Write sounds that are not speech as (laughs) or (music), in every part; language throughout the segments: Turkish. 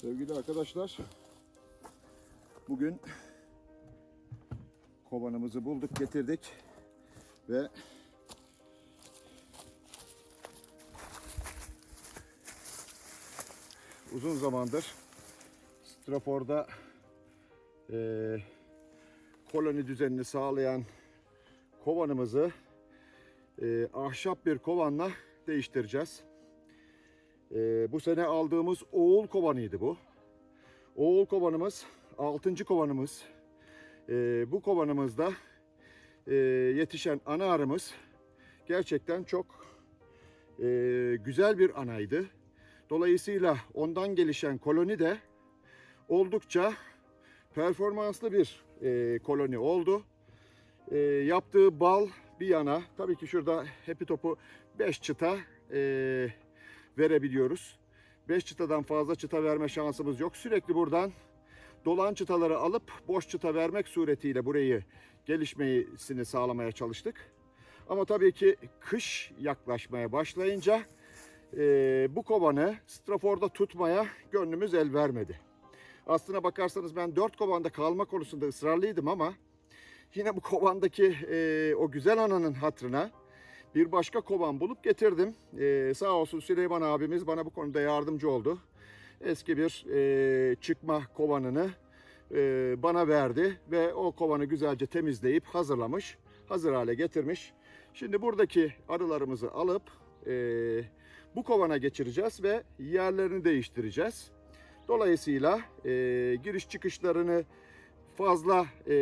Sevgili arkadaşlar, bugün kovanımızı bulduk, getirdik ve uzun zamandır Strafor'da eee, koloni düzenini sağlayan kovanımızı eee, ahşap bir kovanla değiştireceğiz. Ee, bu sene aldığımız oğul kovanıydı bu. Oğul kovanımız 6. kovanımız. Ee, bu kovanımızda e, yetişen ana arımız gerçekten çok e, güzel bir anaydı. Dolayısıyla ondan gelişen koloni de oldukça performanslı bir e, koloni oldu. E, yaptığı bal bir yana tabii ki şurada Happy Top'u 5 çıta e, verebiliyoruz. 5 çıtadan fazla çıta verme şansımız yok. Sürekli buradan dolan çıtaları alıp boş çıta vermek suretiyle burayı gelişmesini sağlamaya çalıştık. Ama tabii ki kış yaklaşmaya başlayınca e, bu kovanı straforda tutmaya gönlümüz el vermedi. Aslına bakarsanız ben 4 kovanda kalma konusunda ısrarlıydım ama yine bu kovandaki e, o güzel ananın hatrına bir başka kovan bulup getirdim. Ee, sağ olsun Süleyman abimiz bana bu konuda yardımcı oldu. Eski bir e, çıkma kovanını e, bana verdi ve o kovanı güzelce temizleyip hazırlamış, hazır hale getirmiş. Şimdi buradaki arılarımızı alıp e, bu kovana geçireceğiz ve yerlerini değiştireceğiz. Dolayısıyla e, giriş çıkışlarını fazla e,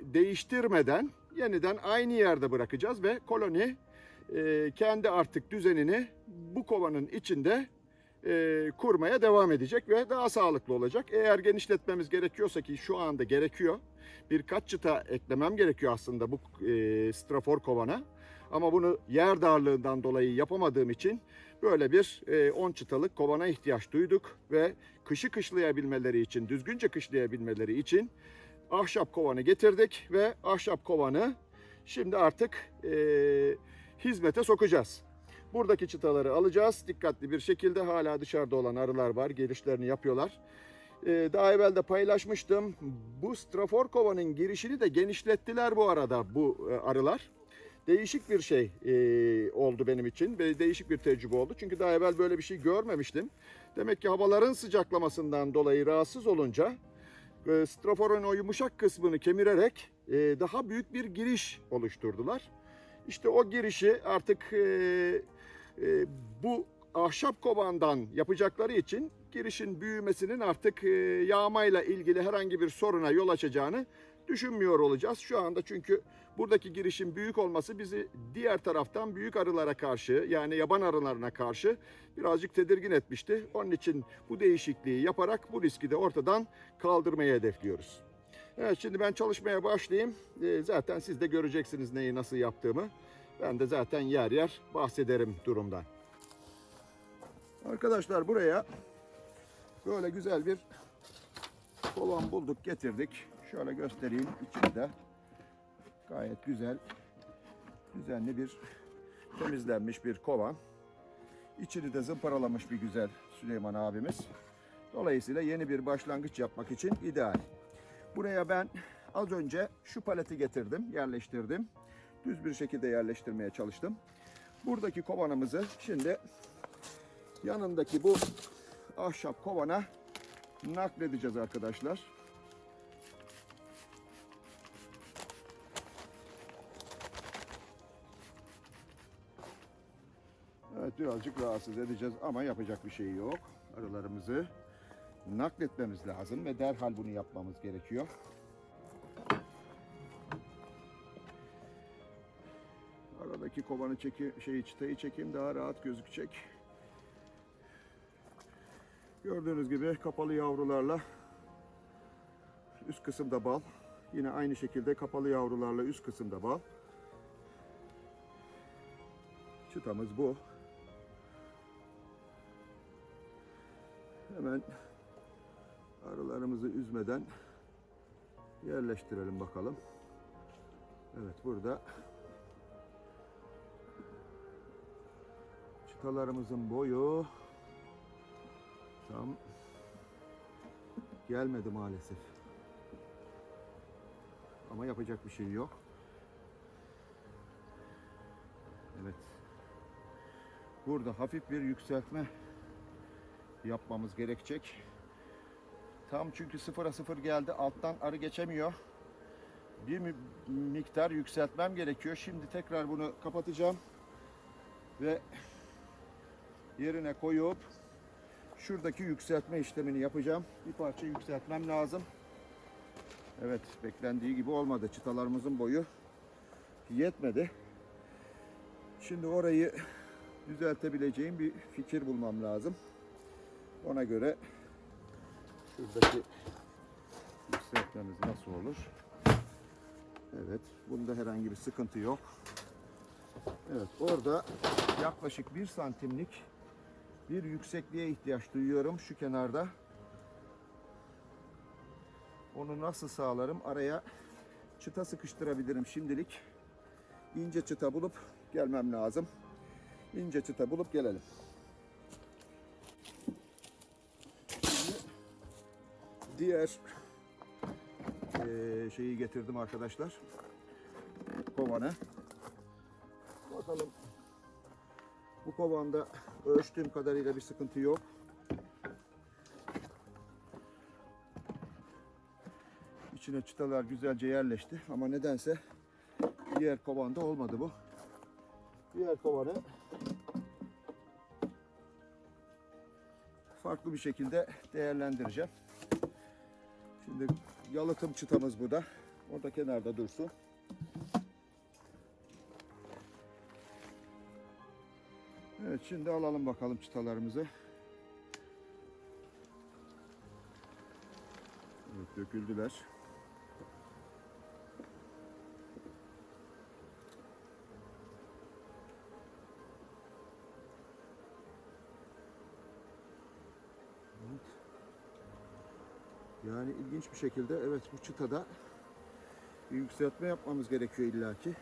değiştirmeden yeniden aynı yerde bırakacağız ve koloni e, kendi artık düzenini bu kovanın içinde e, kurmaya devam edecek ve daha sağlıklı olacak. Eğer genişletmemiz gerekiyorsa ki şu anda gerekiyor. Birkaç çıta eklemem gerekiyor aslında bu e, strafor kovana. Ama bunu yer darlığından dolayı yapamadığım için böyle bir e, 10 çıtalık kovana ihtiyaç duyduk ve kışı kışlayabilmeleri için, düzgünce kışlayabilmeleri için ahşap kovanı getirdik ve ahşap kovanı şimdi artık e, hizmete sokacağız. Buradaki çıtaları alacağız. Dikkatli bir şekilde hala dışarıda olan arılar var. Gelişlerini yapıyorlar. Ee, daha evvel de paylaşmıştım. Bu strafor kovanın girişini de genişlettiler bu arada bu e, arılar. Değişik bir şey e, oldu benim için ve değişik bir tecrübe oldu. Çünkü daha evvel böyle bir şey görmemiştim. Demek ki havaların sıcaklamasından dolayı rahatsız olunca e, straforun o yumuşak kısmını kemirerek e, daha büyük bir giriş oluşturdular. İşte o girişi artık e, e, bu ahşap kovandan yapacakları için girişin büyümesinin artık e, yağmayla ilgili herhangi bir soruna yol açacağını düşünmüyor olacağız. Şu anda çünkü buradaki girişin büyük olması bizi diğer taraftan büyük arılara karşı yani yaban arılarına karşı birazcık tedirgin etmişti. Onun için bu değişikliği yaparak bu riski de ortadan kaldırmayı hedefliyoruz. Evet şimdi ben çalışmaya başlayayım. Ee, zaten siz de göreceksiniz neyi nasıl yaptığımı. Ben de zaten yer yer bahsederim durumdan. Arkadaşlar buraya böyle güzel bir kovan bulduk getirdik. Şöyle göstereyim içinde. Gayet güzel, düzenli bir temizlenmiş bir kovan. İçini de zımparalamış bir güzel Süleyman abimiz. Dolayısıyla yeni bir başlangıç yapmak için ideal. Buraya ben az önce şu paleti getirdim, yerleştirdim. Düz bir şekilde yerleştirmeye çalıştım. Buradaki kovanımızı şimdi yanındaki bu ahşap kovana nakledeceğiz arkadaşlar. Evet birazcık rahatsız edeceğiz ama yapacak bir şey yok. Arılarımızı nakletmemiz lazım ve derhal bunu yapmamız gerekiyor. Aradaki kovanı çeki, şeyi çıtayı çekeyim daha rahat gözükecek. Gördüğünüz gibi kapalı yavrularla üst kısımda bal. Yine aynı şekilde kapalı yavrularla üst kısımda bal. Çıtamız bu. Hemen arılarımızı üzmeden yerleştirelim bakalım. Evet burada çıtalarımızın boyu tam Gelmedi maalesef. Ama yapacak bir şey yok. Evet. Burada hafif bir yükseltme yapmamız gerekecek. Tam çünkü sıfıra sıfır geldi. Alttan arı geçemiyor. Bir mi- miktar yükseltmem gerekiyor. Şimdi tekrar bunu kapatacağım. Ve yerine koyup şuradaki yükseltme işlemini yapacağım. Bir parça yükseltmem lazım. Evet, beklendiği gibi olmadı. Çıtalarımızın boyu yetmedi. Şimdi orayı düzeltebileceğim bir fikir bulmam lazım. Ona göre şuradaki yükseltmemiz nasıl olur? Evet, bunda herhangi bir sıkıntı yok. Evet, orada yaklaşık bir santimlik bir yüksekliğe ihtiyaç duyuyorum şu kenarda. Onu nasıl sağlarım? Araya çıta sıkıştırabilirim şimdilik. İnce çıta bulup gelmem lazım. İnce çıta bulup gelelim. Diğer eee, şeyi getirdim arkadaşlar. Kovanı. Bakalım. Bu kovanda ölçtüğüm kadarıyla bir sıkıntı yok. İçine çıtalar güzelce yerleşti ama nedense diğer kovanda olmadı bu. Diğer kovanı farklı bir şekilde değerlendireceğim. Şimdi yalıtım çıtamız bu da. O da kenarda dursun. Evet şimdi alalım bakalım çıtalarımızı. Evet döküldüler. Evet. Yani ilginç bir şekilde evet bu çıtada bir yükseltme yapmamız gerekiyor illaki.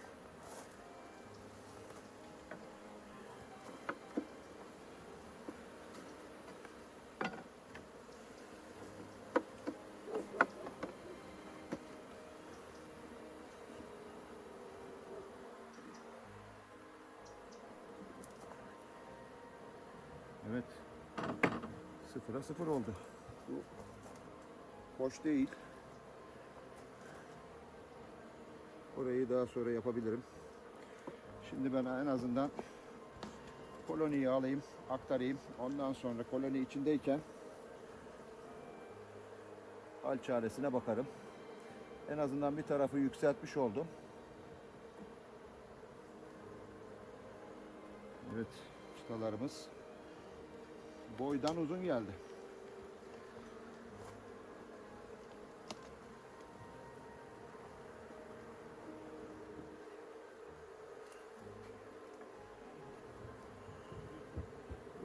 Evet. Sıfıra sıfır oldu. Hoş değil. Orayı daha sonra yapabilirim. Şimdi ben en azından koloniyi alayım, aktarayım. Ondan sonra koloni içindeyken hal çaresine bakarım. En azından bir tarafı yükseltmiş oldum. Evet, çıtalarımız boydan uzun geldi.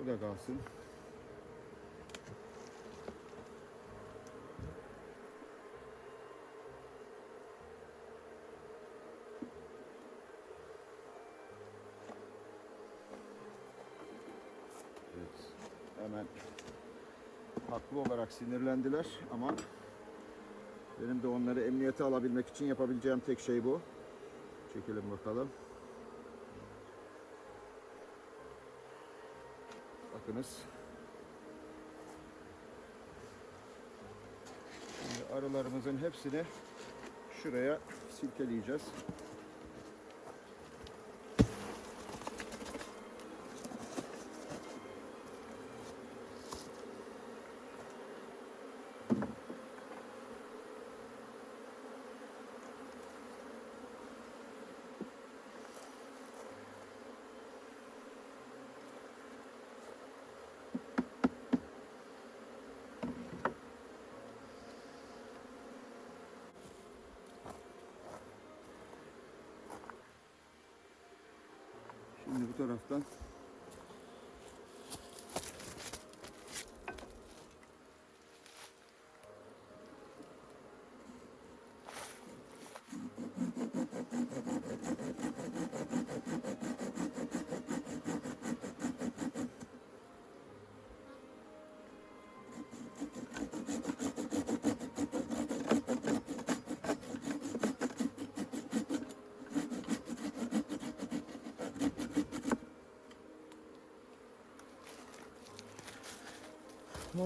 Bu da kalsın. Evet. Hemen haklı olarak sinirlendiler ama benim de onları emniyete alabilmek için yapabileceğim tek şey bu. Çekelim bakalım. Bakınız. Şimdi arılarımızın hepsini şuraya silkeleyeceğiz. Şimdi bu taraftan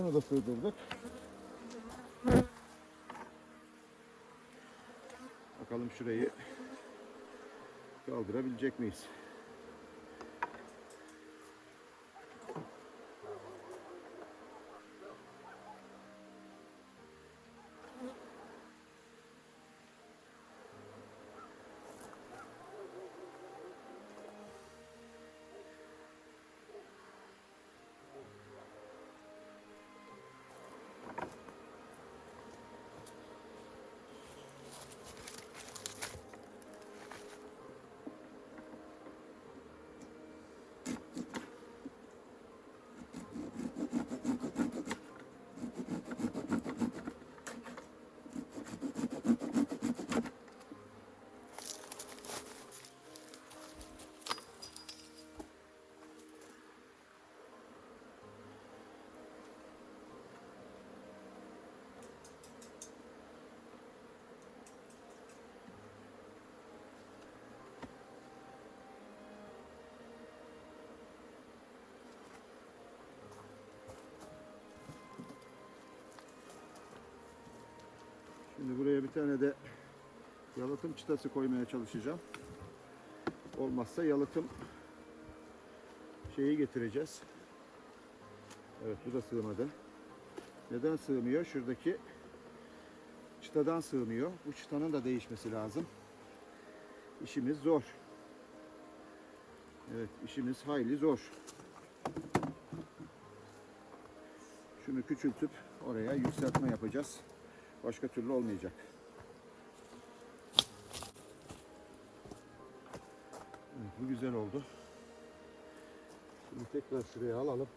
Onu da sığdırdık. Bakalım şurayı kaldırabilecek miyiz? Şimdi buraya bir tane de yalıtım çıtası koymaya çalışacağım. Olmazsa yalıtım şeyi getireceğiz. Evet bu da sığmadı. Neden sığmıyor? Şuradaki çıtadan sığmıyor. Bu çıtanın da değişmesi lazım. İşimiz zor. Evet işimiz hayli zor. Şunu küçültüp oraya yükseltme yapacağız. Başka türlü olmayacak. Evet, bu güzel oldu. Şimdi tekrar şuraya alalım.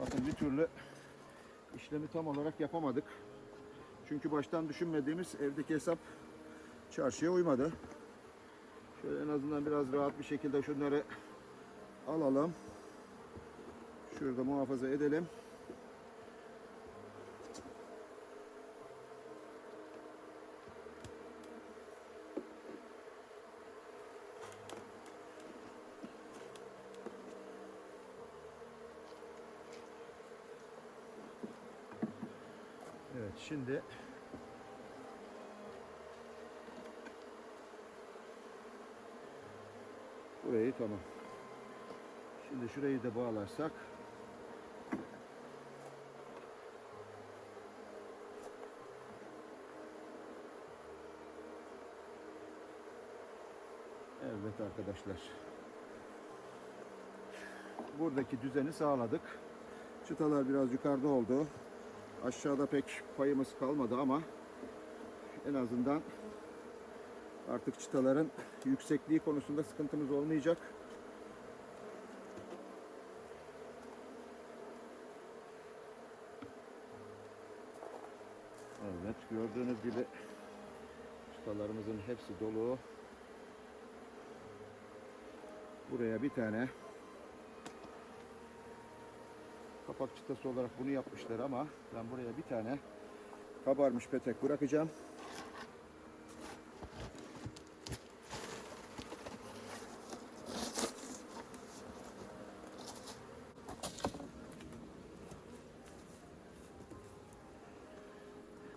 Bakın bir türlü işlemi tam olarak yapamadık. Çünkü baştan düşünmediğimiz evdeki hesap çarşıya uymadı. Şöyle en azından biraz rahat bir şekilde şunları alalım. Şurada muhafaza edelim. Evet şimdi burayı tamam. Şimdi şurayı da bağlarsak Evet arkadaşlar. Buradaki düzeni sağladık. Çıtalar biraz yukarıda oldu. Aşağıda pek payımız kalmadı ama en azından artık çıtaların yüksekliği konusunda sıkıntımız olmayacak. Evet gördüğünüz gibi çıtalarımızın hepsi dolu. Buraya bir tane kapak çıtası olarak bunu yapmışlar ama ben buraya bir tane kabarmış petek bırakacağım.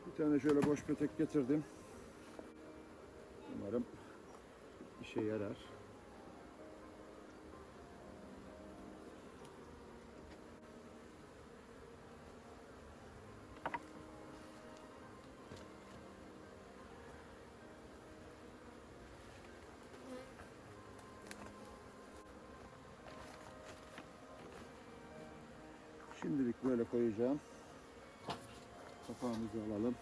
Bir tane şöyle boş petek getirdim. Umarım işe yarar. Şimdilik böyle koyacağım. Kapağımızı alalım.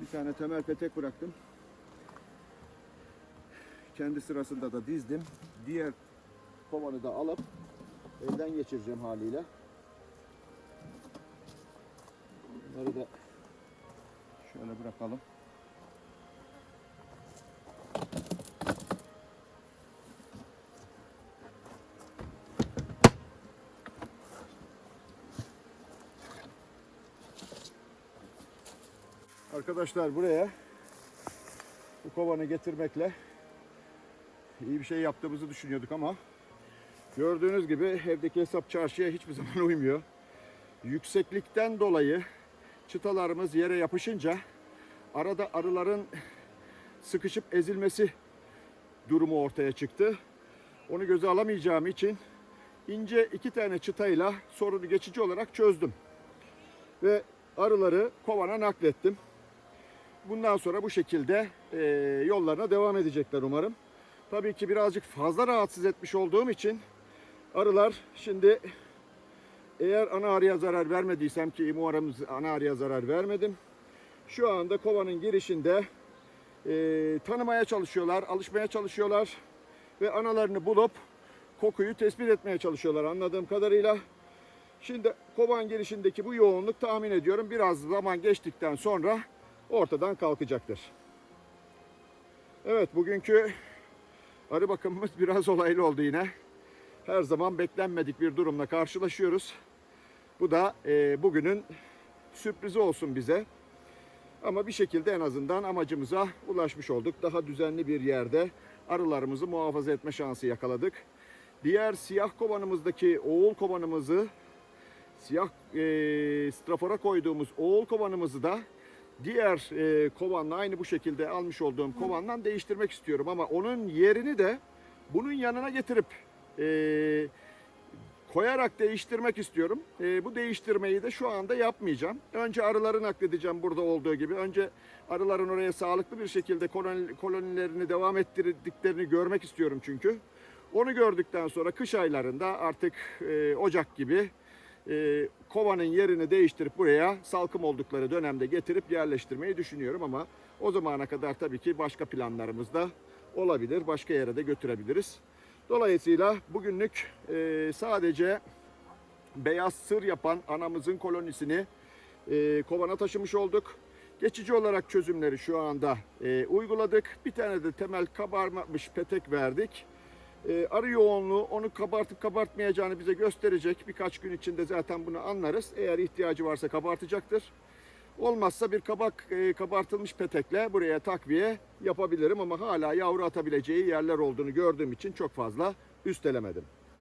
Bir tane temel petek bıraktım. Kendi sırasında da dizdim. Diğer kovanı da alıp elden geçireceğim haliyle. Bunları da şöyle bırakalım. Arkadaşlar buraya bu kovanı getirmekle iyi bir şey yaptığımızı düşünüyorduk ama gördüğünüz gibi evdeki hesap çarşıya hiçbir (laughs) zaman uymuyor. Yükseklikten dolayı çıtalarımız yere yapışınca arada arıların sıkışıp ezilmesi durumu ortaya çıktı. Onu göze alamayacağım için ince iki tane çıtayla sorunu geçici olarak çözdüm. Ve arıları kovana naklettim. Bundan sonra bu şekilde e, yollarına devam edecekler umarım. Tabii ki birazcık fazla rahatsız etmiş olduğum için arılar şimdi eğer ana arıya zarar vermediysem ki umarım ana arıya zarar vermedim. Şu anda kovanın girişinde e, tanımaya çalışıyorlar, alışmaya çalışıyorlar ve analarını bulup kokuyu tespit etmeye çalışıyorlar anladığım kadarıyla. Şimdi kovan girişindeki bu yoğunluk tahmin ediyorum biraz zaman geçtikten sonra ortadan kalkacaktır. Evet bugünkü arı bakımımız (laughs) biraz olaylı oldu yine. Her zaman beklenmedik bir durumla karşılaşıyoruz. Bu da e, bugünün sürprizi olsun bize. Ama bir şekilde en azından amacımıza ulaşmış olduk. Daha düzenli bir yerde arılarımızı muhafaza etme şansı yakaladık. Diğer siyah kovanımızdaki oğul kovanımızı siyah e, strafora koyduğumuz oğul kovanımızı da diğer e, kovanla aynı bu şekilde almış olduğum kovandan değiştirmek istiyorum ama onun yerini de bunun yanına getirip e, koyarak değiştirmek istiyorum. E, bu değiştirmeyi de şu anda yapmayacağım. Önce arıları nakledeceğim burada olduğu gibi. Önce arıların oraya sağlıklı bir şekilde koloni, kolonilerini devam ettirdiklerini görmek istiyorum çünkü. Onu gördükten sonra kış aylarında artık e, Ocak gibi e, kovanın yerini değiştirip buraya salkım oldukları dönemde getirip yerleştirmeyi düşünüyorum ama o zamana kadar tabii ki başka planlarımız da olabilir. Başka yere de götürebiliriz. Dolayısıyla bugünlük e, sadece beyaz sır yapan anamızın kolonisini e, kovana taşımış olduk. Geçici olarak çözümleri şu anda e, uyguladık. Bir tane de temel kabarmamış petek verdik. E, arı yoğunluğu onu kabartıp kabartmayacağını bize gösterecek. Birkaç gün içinde zaten bunu anlarız. Eğer ihtiyacı varsa kabartacaktır. Olmazsa bir kabak e, kabartılmış petekle buraya takviye yapabilirim ama hala yavru atabileceği yerler olduğunu gördüğüm için çok fazla üstelemedim.